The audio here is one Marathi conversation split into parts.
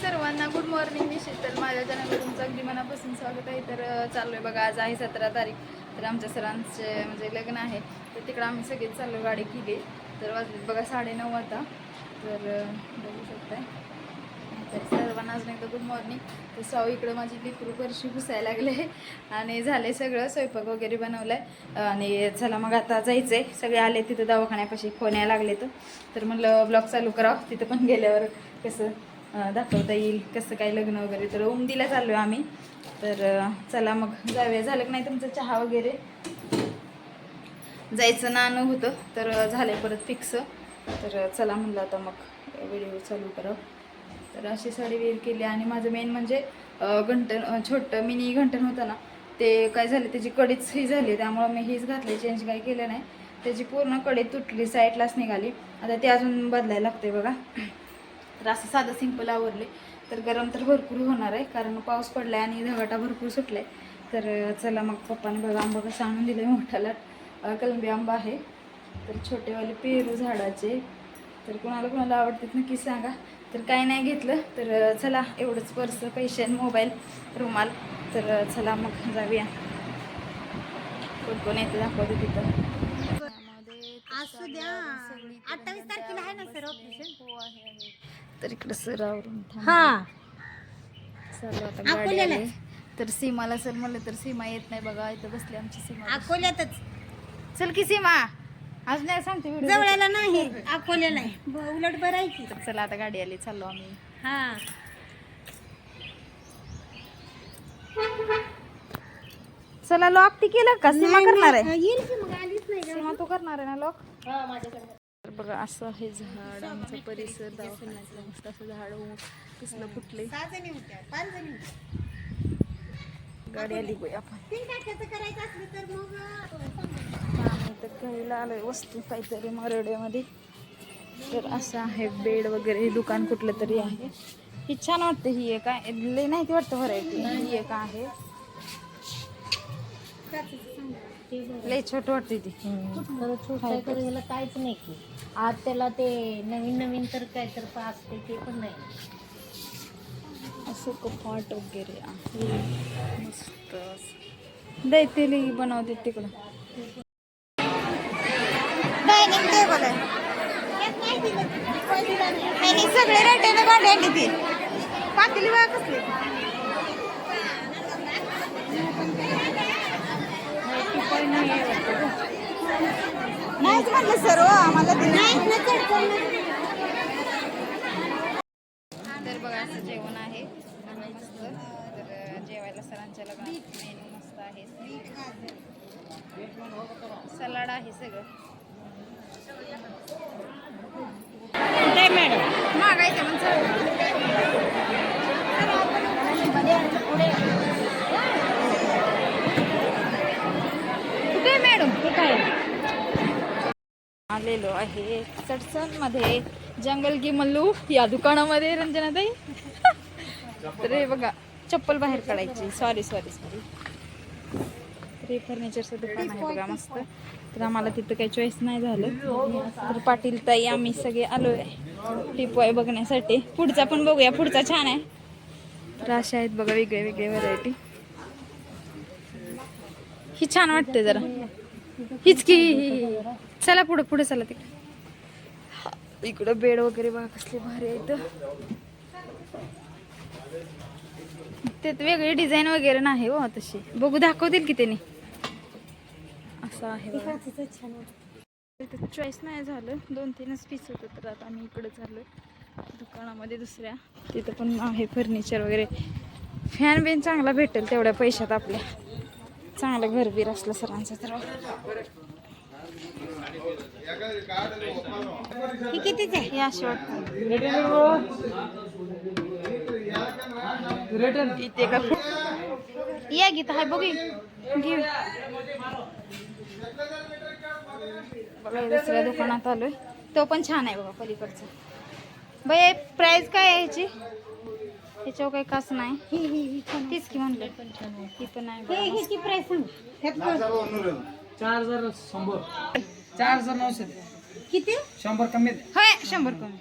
सर्वांना गुड मॉर्निंग मी शीतल. माझ्या चॅनलवर तुमचं अगदी मनापासून स्वागत आहे. तर चाललो आहे बघा आज आहे सतरा तारीख. तर आमच्या सरांचे म्हणजे लग्न आहे. तर तिकडं आम्ही सगळेच चाललो गाडी केली. तर वाजलेत बघा साडेनऊ आता. तर बघू शकताय. तर सर्वांना अजून एकदा गुड मॉर्निंग तर साऊ इकडं माझी लिकरू परशी घुसायला लागले. आणि झाले सगळं स्वयंपाक वगैरे बनवलाय. आणि चला मग आता जायचंय. सगळे आले तिथं दवाखान्यापाशी फोन यायला लागले तर तर म्हणलं ब्लॉग चालू करावं. तिथं पण गेल्यावर कसं दाखवता येईल कसं काय लग्न वगैरे. तर उमदीला चाललो आहे आम्ही. तर चला मग जाऊया. झालं की नाही तुमचं चहा वगैरे? जायचं नाणं होतं तर झालं परत फिक्स तर चला म्हणलं आता मग व्हिडिओ चालू करा. तर अशी साडी वेअर केली आणि माझं मेन म्हणजे घंटन छोटं मिनी घंटन होतं ना ते काय झालं त्याची कडीच ही झाली. त्यामुळं मी हीच घातली चेंज काही केलं नाही. त्याची पूर्ण कडी तुटली साईडलाच निघाली. आता ते अजून बदलायला लागते बघा. तर असं साधं सिंपल आवरले तर गरम तर भरपूर होणार आहे कारण पाऊस पडलाय आणि धगाटा भरपूर सुटलाय. तर अं, चला मग पप्पाने बघा आंबा कसं आणून दिलं मोठाला. अं, कलंबी आंबा आहे. तर छोटेवाले पेरू झाडाचे. तर कोणाला कोणाला आवडतात नक्की सांगा. तर काय नाही घेतलं तर चला एवढंच पर्स पैसे मोबाईल रुमाल. तर चला मग जाऊया. कोण कोण येते दाखवते तिथं. असू द्या अठ्ठावीस तारखेला आहे ना सर ऑपरेशन हो आहे आहे. तर इकडं सर आवरून थांबा. हा. चालू आता गाडी अकोल्याला. आली. तर सीमाला सर म्हणलं तर सीमा येत नाही बघा इथं बसली आमची सीमा. अकोल्यातच. चल की सीमा. अजून नाही सांगते व्हिडिओ जवळ्याला नाही अकोल्याला आहे. ब- उलट बरं आहे की. तर चला आता गाडी आली चाललो आम्ही. हा. चला लॉक ती केलं का? सीमा करणार आहे. येईल की मग आलीच नाही का? सीमा तू करणार आहे ना लॉक हा, माझ्याकडे. तर बघा असं आहे झाड आमचा परिसर दवाखान्याचं मस्त असं झाड कसलं फुटले गाडी आली गोय आपण. तर मग आलं घ्यायला आलोय वस्तू काहीतरी मरड्यामध्ये तर असं आहे बेड वगैरे दुकान कुठलं तरी आहे. ही छान वाटते ही एक आहे. लय नाही ती वाटतं व्हरायटी ही एक आहे. लई छोट वाटते ती. खरं छोटं ह्याला काहीच नाही की. आज त्याला ते नवीन नवीन तर काय तर पाच ते ते पण नाही. असं कपाट वगैरे आहे. मस्त तिकडं. डायनिंग टेबल आहे आणि सगळे रेटेने गाडी आणली ती. पातेली बघा कसली? नाहीच म्हटलं सर हो आम्हाला तर बघा असं जेवण आहे. मस्त. तर जेवायला सरांच्या लग्नात मेनू मस्त आहे. सलाड आहे सगळं. मॅडम. मागायचं पण सर कुठे मॅडम काय आलेलो आहे. चडचणमध्ये जंगल की मल्लू या दुकानामध्ये रंजनाताई. तर हे बघा चप्पल बाहेर काढायची. सॉरी सॉरी सॉरी तर हे फर्निचरचं दुकान आहे बघा मस्त. तर आम्हाला तिथं काही चॉईस नाही झालं. तर पाटील ताई आम्ही सगळे आलो आहे टिपॉय बघण्यासाठी. पुढचा पण बघूया. पुढचा छान आहे. तर अशा आहेत बघा वेगळे वेगळे व्हरायटी ही छान वाटते जरा. हीच की. चला पुढे पुढे चला तिकडे. इकडं बेड वगैरे बघा कसले भारी आहेत. त्यात वेगळी डिझाईन वगैरे नाही हो तशी. बघू दाखवतील की त्यांनी. असं आहे चॉईस नाही झालं. दोन तीनच पीस होतं तर आता आम्ही इकडं चाललो दुकानामध्ये दुसऱ्या. तिथं पण आहे फर्निचर वगैरे. फॅन बिन चांगला भेटेल तेवढ्या पैशात आपल्या. चांगलं घरबीर असलं सरांचं तर. ही कितीच आहे? हे अशी वाटतं. इथे का? या गीता हाय बघी. घेऊ बघा दुसऱ्या दुकानात आलोय. तो पण छान आहे बघा पलीकडचा. बाई प्राइस काय आहे ह्याची? ह्याच्यावर काही कास नाही. ही ही ही तीच की म्हणलं. ही पण नाही हे. ह्याची प्राइस सांग. चार हजार शंभर. चार हजार नऊशे. किती? शंभर कमी दे. होय शंभर कमी.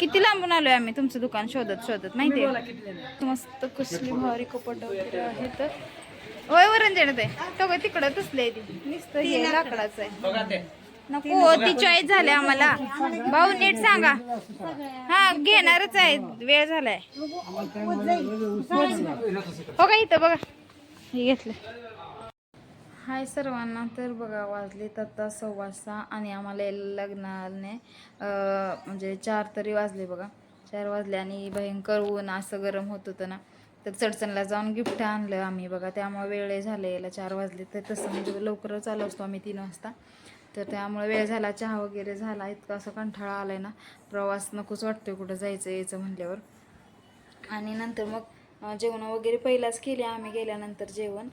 किती लांबून आलोय आम्ही तुमचं दुकान? शोधत शोधत. माहितीये मस्त कसली भारी कपट वगैरे आहेत. वय वरण देणं ते तो काय तिकडं तसले ती. नुसतं हे लाकडाचं आहे. नको ती चॉईस झाली आम्हाला. भाऊ नीट सांगा. हा घेणारच आहे. वेळ झालाय. हो का इथं बघा. हे घेतलं. हाय सर्वांना तर बघा वाजलेत आता सव्वा सहा आणि आम्हाला लग्नाने म्हणजे चार तरी वाजले बघा. चार वाजले आणि भयंकर ऊन असं गरम होत होतं ना. तर चडचणला जाऊन गिफ्ट आणलं आम्ही बघा. त्यामुळे वेळ झाले याला चार वाजले तर तसं म्हणजे लवकरच आलो असतो आम्ही तीन वाजता. तर त्यामुळे वेळ झाला चहा वगैरे झाला इतका असं कंठाळा आहे ना. प्रवास नकोच वाटतोय कुठं जायचं यायचं म्हणल्यावर. आणि नंतर मग जेवण वगैरे पहिलाच केले आम्ही गेल्यानंतर जेवण.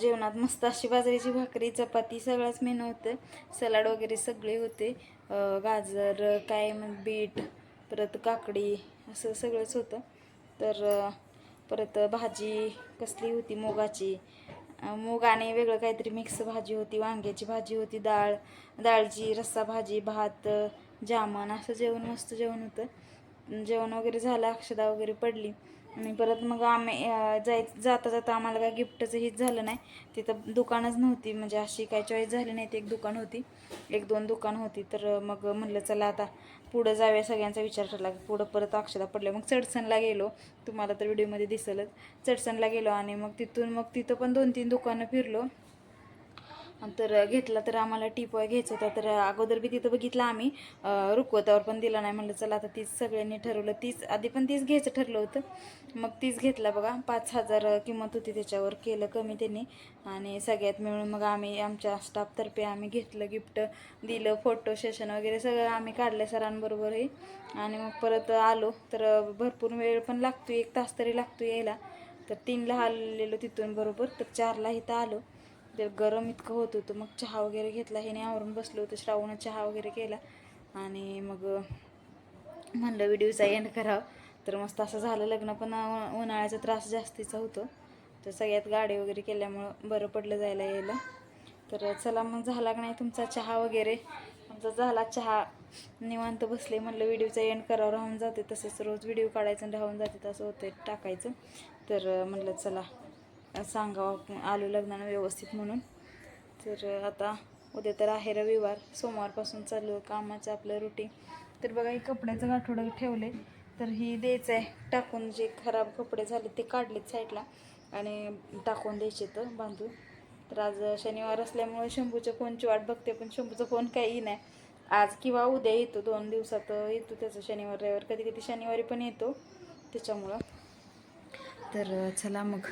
जेवणात मस्त अशी बाजरीची भाकरी चपाती सगळंच मेनू होतं. सलाड वगैरे सगळे होते. गाजर काय मग बीट परत काकडी असं सगळंच होतं. तर परत भाजी कसली होती मुगाची. मूग आणि वेगळं काहीतरी मिक्स भाजी होती वांग्याची भाजी होती डाळ डाळची रस्सा भाजी भात जामन असं जेवण मस्त जेवण होतं. जेवण वगैरे झालं अक्षदा वगैरे पडली. आणि परत मग आम्ही जाय जाता जाता आम्हाला काय गिफ्टचं हेच झालं नाही. तिथं दुकानच नव्हती म्हणजे अशी काय चॉईस झाली नाही. ती एक दुकान होती. एक दोन दुकान होती. तर मग म्हणलं चला आता पुढं जाऊया सगळ्यांचा विचार ठरला की पुढं परत अक्षदा पडल्या. मग चडसणला गेलो. तुम्हाला तर व्हिडिओमध्ये दिसलंच. चडसणला गेलो आणि मग तिथून मग तिथं पण दोन तीन दुकानं फिरलो. तर घेतला तर आम्हाला टिपॉय घ्यायचा होता. तर अगोदर बी तिथं बघितलं आम्ही. रुकवतावर पण दिला नाही. म्हणलं चला आता तीच सगळ्यांनी ठरवलं. तीच आधी पण तीच घ्यायचं ठरलं होतं. मग तीच घेतला बघा. पाच हजार किंमत होती त्याच्यावर. केलं कमी त्यांनी. आणि सगळ्यात मिळून मग आम्ही आमच्या स्टाफतर्फे आम्ही घेतलं गिफ्ट दिलं फोटो सेशन वगैरे सगळं आम्ही काढलं सरांबरोबरही. आणि मग परत आलो. तर भरपूर वेळ पण लागतो एक तास तरी लागतो यायला. तर तीनला आलेलो तिथून बरोबर. तर चारला इथं आलो. ते गरम इतकं होत होतं. मग चहा वगैरे घेतला. हे आवरून बसलो होतं. श्रावण चहा वगैरे केला. आणि मग म्हणलं व्हिडिओचा एंड करावं तर मस्त असं झालं. लग्न पण उन्हाळ्याचा त्रास जास्तीचा होतो. तर सगळ्यात गाडी वगैरे केल्यामुळं बरं पडलं जायला यायला. तर चला मग झाला का नाही तुमचा चहा वगैरे? आमचा झाला चहा. निवांत बसले. म्हणलं व्हिडिओचा एंड करावं. राहून जाते तसंच रोज व्हिडिओ काढायचं आणि राहून जाते तसं होतं टाकायचं. तर म्हणलं चला. सांगावं आलो लग्नानं व्यवस्थित म्हणून. तर आता उद्या तर आहे रविवार. सोमवारपासून चालू कामाचं आपलं रुटीन तर बघा हे कपड्याचं गाठोडं ठेवले. तर ही द्यायचं आहे. टाकून जे खराब कपडे झाले ते काढलेत साईडला. आणि टाकून द्यायचे तर बांधून. तर आज शनिवार असल्यामुळे शंभूच्या फोनची वाट बघते पण शंभूचा फोन काही नाही. आज किंवा उद्या येतो दोन दिवसात येतो त्याचं शनिवार रविवार. कधी कधी शनिवारी पण येतो. त्याच्यामुळं. तर चला मग.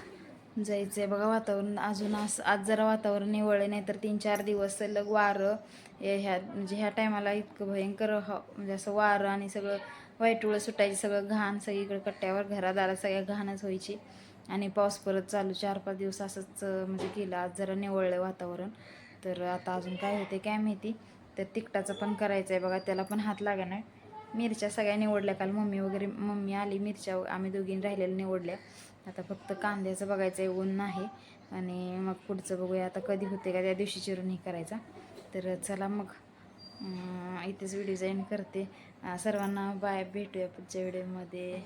म्हणजे जायचं आहे बघा वातावरण अजून असं आज जरा वातावरण निवळले नाही तर तीन चार दिवस सलग वारं ह्या म्हणजे ह्या टायमाला इतकं भयंकर म्हणजे असं वारं आणि सगळं वाईटुळं सुटायची सगळं घाण सगळीकडे कट्ट्यावर घरादारा सगळ्या घाणच व्हायची. आणि पाऊस परत चालू चार पाच दिवस असंच म्हणजे गेलं आज जरा निवळलं वातावरण. तर आता अजून काय होते काय माहिती? तर तिकटाचं पण करायचं आहे बघा त्याला पण हात लागणार नाही मिरच्या सगळ्या निवडल्या काल मम्मी वगैरे मम्मी आली मिरच्या आम्ही दोघींनी राहिलेल्या निवडल्या. आता फक्त कांद्याचं बघायचं आहे ऊन नाही आणि मग पुढचं बघूया आता कधी होते का त्या दिवशी चिरून हे करायचा. तर चला मग इथेच व्हिडिओ जॉईन करते. सर्वांना बाय भेटूया पुढच्या व्हिडिओमध्ये